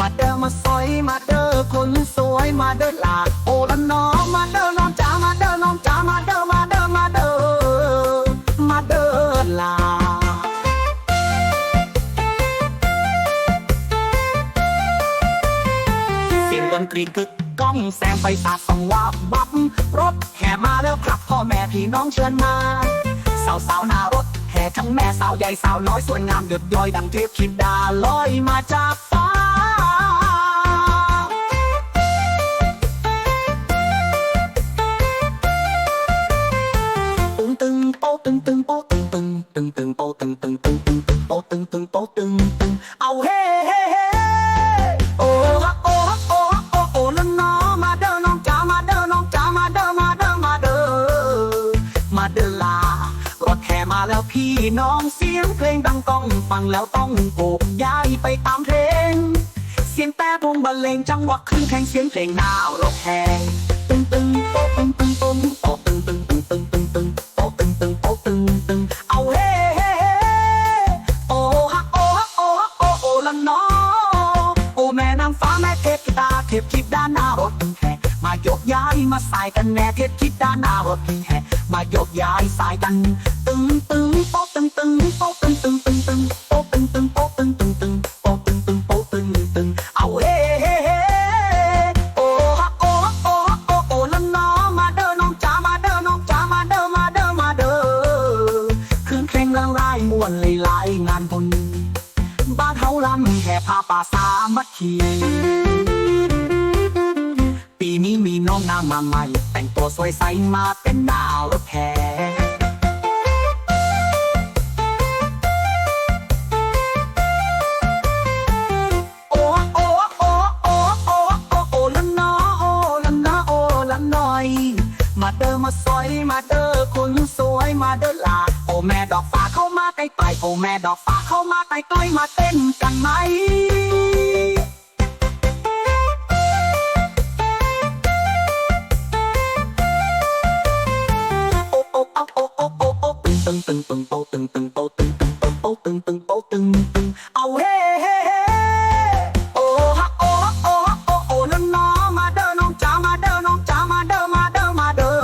มาเด้อมาซอยมาเด้อคนสวยมาเด้อ เสีดนตรีกึกก้องแสงไฟสาส่องวาบับรถแห่มาแล้วครับพ่อแม่พี่น้องเชิญมา สาวสาวหน้ารถแห่ทั้งแม่สาวใหญ่สาวน้อยสวยงามเดือดย้อยดังเทพธิดาลอยมาจากฟ้าตึงตึงโป๊ตึงตึงโป๊ตึงตึงตึงตึงโป๊ตึงตึงตึงตึงตึงโป๊ตึงตึงโป๊ตึงตึงเอาเฮ้เฮ้เฮ้ เดลา รถแห่มาแล้วพี่น้องเสียงเพลงดังก้องฟังแล้วต้องโกกย้ายไปตามเพลง เสียงแต่พงบรรเลงจังหวะคลื่นแข่งเสียงเพลงนาวรถแห่ตึงตึงโปตึงตึงตึงโปตึงตึงตึงตึงตึงตึงโปตึงตึงโปตึงตึงเอาเฮ้เฮ้เฮ้โอ้ฮะโอ้ฮะโอ้ฮะโอ้โอ้ละน้อโอ้แม่นางฟ้าแม่เทพธิดาเทพธิดาหน้ารถแห่มาโยกย้ายมาใส่กันแม่เทพธิดด้านหน้ารถแห่มาโยกย้ายใส่กัน ตึงตึงโป๊ะตึงตึงโป๊ะตึงตึงตึงตึงโป๊ะตึงตึงโป๊ะตึงตึงตึงโป๊ะตึงตึงโป๊ะตึงตึงเอาเฮ้เฮ้เฮ้โอ้ฮะโอ้ฮะโอ้ฮะโอ้โอ้ละน้อมาเด้อน้องจ๋ามาเด้อน้องจ๋ามาเด้อมาเด้อมาเด้อคืนเพลงเรื่องรายมวนเลยลายงานบุญบ้านเฮาลำแห่พาป่าสามัคคี ปีนี้มีน้องนางมาใหม่ แต่งตัวสวยใสมาเป็นดาวรถแห่โอ้โอ้โอ้โอ้โอ้โอ้โอ้ละน้อโอ้ละน้อโอ้ละน้อย มาเด้อมาซอยมาเดอคนสวยมาเด้อลาโอ้แม่ดอกฟ้าเข้ามาใกล้ๆโอ้แม่ดอกฟ้าเข้ามาใกล้ๆมาเต้นกันไหม งตึงโป๊ตึงตึงโป๊ตึงตึงตึงโป๊ตึงตึงโป๊ตึงตึงเอาเฮ้เฮ้เฮ้โอ้ฮะโอ้ฮะโอ้ฮะโอ้โอ้แล้วน้องมาเด้อน้องจ๋ามาเด้อน้องจ๋ามาเด้อมาเด้อมาเด้อ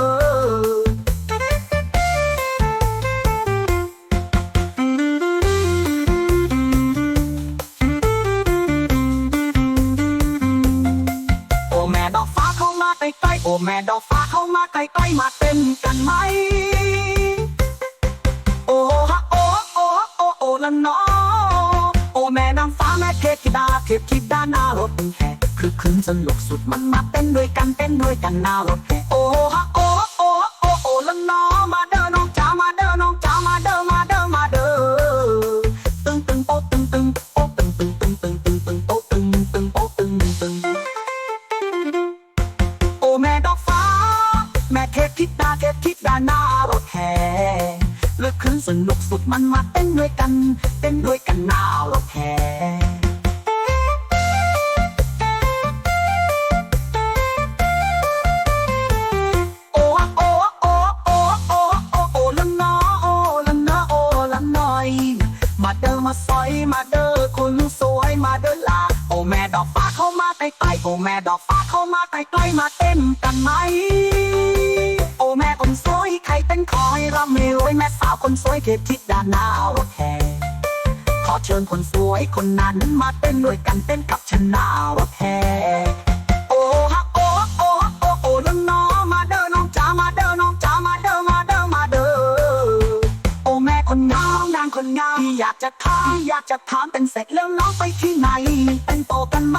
โอ้แม่ดอกฟ้าเข้ามาใกล้ๆโอ้แม่ดอกฟ้าเข้ามาใกล้ๆมาเต้นกันไหม ละน้อโอแม่นางฟ้าแม่เทพธิดาเทพธิดาหน้ารถแห่คือคืนสนุกสุดมันมาเต้นด้วยกันเต้นด้วยกันหน้ารถแห่โอ้ฮะโอ้โอ้โอ้โอ้ละน้อมาเด้อน้องจ๋ามาเด้อน้องจ๋ามาเด้อมาเด้อมาเด้อตึงตึงโป๊ตึงตึงโป๊ตึงตึงตึงตึงตึงตึงโป๊ตึงตึงโป๊ตึงตึงโอ้แม่ดอกฟ้า แม่เทพธิดาเทพธิดาหน้ารถแห่เลือกขึ้นสนุก สุดมันมาเต้นด้วยกัน เต้นด้วยกันหนารถแห่โอ้โอ้โอ้โอ้โอ้โอ้โอ้ละน้อโอ้ละน้อโอ้ละน้อยมาเด้อมาซอยมาเด้อคุณสวยมาเด้อลาโอแม่ดอกฟ้าเข้ามาใกล้ๆโอ้แม่ดอกฟ้าเข้ามาใกล้ๆมาเต้นกันไหม วยแม่สาวคนสวยเทพธิดาหน้ารถแห่ขอเชิญคนสวยคนนั้นมาเต้นด้วยกันเต้นกับฉันหน้ารถแห่โอ้ฮะโอ้โอ้โอ้โอ้ล้วน้องมาเด้อน้องจ๋ามาเด้อน้องจ๋ามาเด้อมาเด้อมาเด้อโอ้แม่คนงามนางคนงามที่อยากจะถามอยากจะถามเป็นเสร็จแล้วน้องไปที่ไหนเป็นโตกันไหม